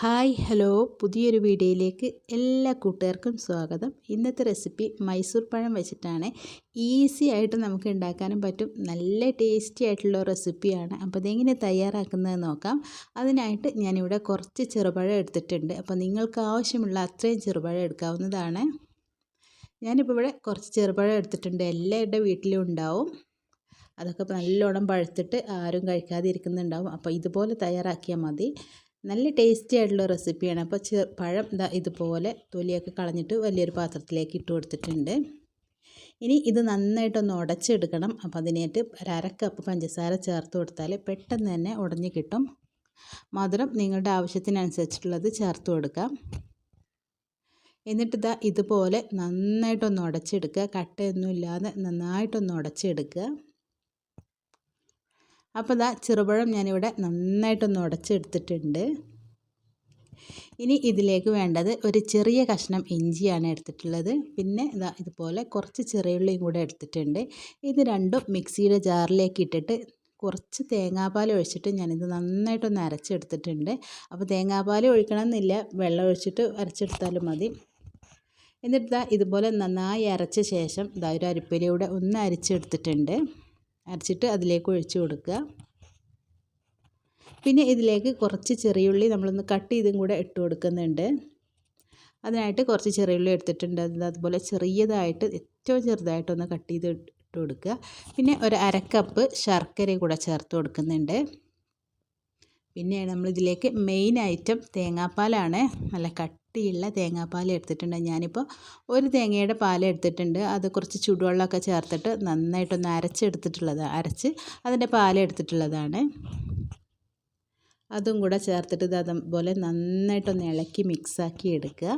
Hi hello. പുതിയൊരു വീഡിയോയിലേക്ക് എല്ലാ കൂട്ടുകാർക്കും സ്വാഗതം. ഇന്നത്തെ റെസിപ്പി മൈസൂർ പഴം വെച്ചിട്ടാണ്. ഈസി ആയിട്ട് നമുക്ക് ഉണ്ടാക്കാനും പറ്റും. നല്ല ടേസ്റ്റി ആയിട്ടുള്ള റെസിപ്പിയാണ്. അപ്പോൾ അതെങ്ങനെ തയ്യാറാക്കുന്നത് നോക്കാം. അതിനായിട്ട് ഞാനിവിടെ കുറച്ച് ചെറുപഴം എടുത്തിട്ടുണ്ട്. അപ്പോൾ നിങ്ങൾക്ക് ആവശ്യമുള്ള അത്രയും ചെറുപഴം എടുക്കാവുന്നതാണ്. ഞാനിപ്പോൾ ഇവിടെ കുറച്ച് ചെറുപഴം എടുത്തിട്ടുണ്ട്. എല്ലാവരുടെ വീട്ടിലും ഉണ്ടാവും. അതൊക്കെ നല്ലോണം പഴുത്തിട്ട് ആരും കഴിക്കാതെ ഇരിക്കുന്നുണ്ടാവും അപ്പോൾ ഇതുപോലെ തയ്യാറാക്കിയാൽ മതി. നല്ല ടേസ്റ്റി ആയിട്ടുള്ള റെസിപ്പിയാണ് അപ്പോൾ ചെ പഴം ഇതാ ഇതുപോലെ തൊലിയൊക്കെ കളഞ്ഞിട്ട് വലിയൊരു പാത്രത്തിലേക്ക് ഇട്ട് കൊടുത്തിട്ടുണ്ട്. ഇനി ഇത് നന്നായിട്ടൊന്ന് ഉടച്ചെടുക്കണം. അപ്പോൾ അതിനായിട്ട് ഒരു കപ്പ് പഞ്ചസാര ചേർത്ത് കൊടുത്താൽ പെട്ടെന്ന് തന്നെ ഉടഞ്ഞു കിട്ടും. മധുരം നിങ്ങളുടെ ആവശ്യത്തിനനുസരിച്ചിട്ടുള്ളത് ചേർത്ത് കൊടുക്കാം എന്നിട്ട് ഇതാ ഇതുപോലെ നന്നായിട്ടൊന്ന് ഉടച്ചെടുക്കുക. കട്ടയൊന്നും ഇല്ലാതെ നന്നായിട്ടൊന്ന് ഉടച്ചെടുക്കുക. അപ്പോൾ ഇതാ ചെറുപഴം ഞാനിവിടെ നന്നായിട്ടൊന്ന് ഉടച്ചെടുത്തിട്ടുണ്ട്. ഇനി ഇതിലേക്ക് വേണ്ടത് ഒരു ചെറിയ കഷ്ണം ഇഞ്ചിയാണ് എടുത്തിട്ടുള്ളത്. പിന്നെ ഇതാ ഇതുപോലെ കുറച്ച് ചെറിയുള്ളിയും കൂടെ എടുത്തിട്ടുണ്ട്. ഇത് രണ്ടും മിക്സിയുടെ ജാറിലേക്ക് ഇട്ടിട്ട് കുറച്ച് തേങ്ങാപ്പാൽ ഒഴിച്ചിട്ട് ഞാനിത് നന്നായിട്ടൊന്ന് അരച്ചെടുത്തിട്ടുണ്ട്. അപ്പോൾ തേങ്ങാപ്പാൽ ഒഴിക്കണമെന്നില്ല വെള്ളം ഒഴിച്ചിട്ട് അരച്ചെടുത്താലും മതി. എന്നിട്ട് ഇതുപോലെ നന്നായി അരച്ച ശേഷം ഇതാ ഒരു അരിപ്പയിലൂടെ ഒന്ന് അരിച്ചെടുത്തിട്ടുണ്ട്. അരച്ചിട്ട് അതിലേക്ക് ഒഴിച്ചു കൊടുക്കുക. പിന്നെ ഇതിലേക്ക് കുറച്ച് ചെറിയുള്ളി നമ്മളൊന്ന് കട്ട് ചെയ്തും കൂടെ ഇട്ട് കൊടുക്കുന്നുണ്ട്. അതിനായിട്ട് കുറച്ച് ചെറിയുള്ളി എടുത്തിട്ടുണ്ട്. അതുപോലെ ചെറിയതായിട്ട് ഏറ്റവും ചെറുതായിട്ടൊന്ന് കട്ട് ചെയ്ത് ഇട്ട് കൊടുക്കുക. പിന്നെ ഒരു അരക്കപ്പ് ശർക്കര കൂടെ ചേർത്ത് കൊടുക്കുന്നുണ്ട്. പിന്നെ നമ്മളിതിലേക്ക് മെയിൻ ഐറ്റം തേങ്ങാപ്പാലാണ് നല്ല കട്ടിയുള്ള തേങ്ങാപ്പാൽ എടുത്തിട്ടുണ്ട്. ഞാനിപ്പോൾ ഒരു തേങ്ങയുടെ പാൽ എടുത്തിട്ടുണ്ട്. അത് കുറച്ച് ചൂടുവെള്ളമൊക്കെ ചേർത്തിട്ട് നന്നായിട്ടൊന്ന് അരച്ചെടുത്തിട്ടുള്ളത് അരച്ച് അതിന്റെ പാൽ എടുത്തിട്ടുള്ളതാണ്. അതും കൂടെ ചേർത്തിട്ട് ഇത് അതുപോലെ നന്നായിട്ടൊന്ന് ഇളക്കി മിക്സാക്കി എടുക്കുക.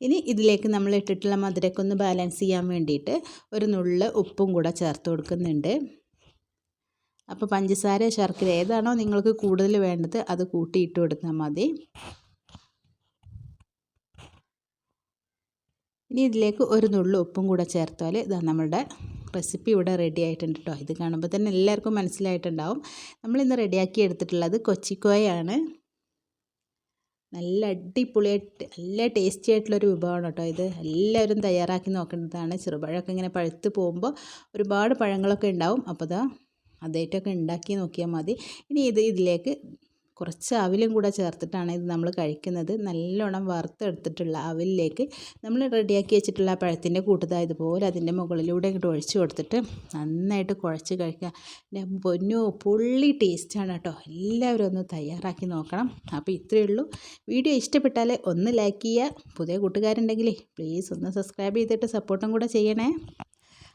ഇനി ഇതിലേക്ക് നമ്മൾ ഇട്ടിട്ടുള്ള മധുരക്കൊന്ന് ബാലൻസ് ചെയ്യാൻ വേണ്ടിയിട്ട് ഒരു നുള്ള് ഉപ്പും കൂടെ ചേർത്ത് കൊടുക്കുന്നുണ്ട്. അപ്പോൾ പഞ്ചസാര ശർക്കര ഏതാണോ നിങ്ങൾക്ക് കൂടുതൽ വേണ്ടത് അത് കൂട്ടിയിട്ട് കൊടുത്താൽ മതി. ഇനി ഇതിലേക്ക് ഒരു നുള്ളു ഉപ്പും കൂടെ ചേർത്താൽ ഇതാ നമ്മുടെ റെസിപ്പി ഇവിടെ റെഡി ആയിട്ടുണ്ട് കേട്ടോ ഇത് കാണുമ്പോൾ തന്നെ എല്ലാവർക്കും മനസ്സിലായിട്ടുണ്ടാവും. നമ്മളിന്ന് റെഡിയാക്കി എടുത്തിട്ടുള്ളത് കൊച്ചിക്കോയാണ്. നല്ല അടിപൊളിയായിട്ട് നല്ല ടേസ്റ്റി ആയിട്ടുള്ളൊരു വിഭവമാണ് കേട്ടോ ഇത്. എല്ലാവരും തയ്യാറാക്കി നോക്കേണ്ടതാണ്. ചെറുപഴമൊക്കെ ഇങ്ങനെ പഴുത്ത് പോകുമ്പോൾ ഒരുപാട് പഴങ്ങളൊക്കെ ഉണ്ടാവും. അപ്പോൾ ഇതാ അതായിട്ടൊക്കെ ഉണ്ടാക്കി നോക്കിയാൽ മതി. ഇനി ഇത് ഇതിലേക്ക് കുറച്ച് അവിലും കൂടെ ചേർത്തിട്ടാണ് ഇത് നമ്മൾ കഴിക്കുന്നത്. നല്ലോണം വറുത്തെടുത്തിട്ടുള്ള അവിലേക്ക് നമ്മൾ റെഡിയാക്കി വെച്ചിട്ടുള്ള പഴത്തിന്റെ കൂട്ടതാ ഇതുപോലെ അതിന്റെ മുകളിലൂടെ ഇങ്ങോട്ട് ഒഴിച്ചു കൊടുത്തിട്ട് നന്നായിട്ട് കുഴച്ച് കഴിക്കുക. പിന്നെ പൊന്നു പുള്ളി ടേസ്റ്റാണ് കേട്ടോ. എല്ലാവരും ഒന്ന് തയ്യാറാക്കി നോക്കണം. അപ്പോൾ ഇത്രയേ ഉള്ളൂ. വീഡിയോ ഇഷ്ടപ്പെട്ടാൽ ഒന്ന് ലൈക്ക് ചെയ്യുക. പുതിയ കൂട്ടുകാരുണ്ടെങ്കിലേ പ്ലീസ് ഒന്ന് സബ്സ്ക്രൈബ് ചെയ്തിട്ട് സപ്പോർട്ടും കൂടെ ചെയ്യണേ.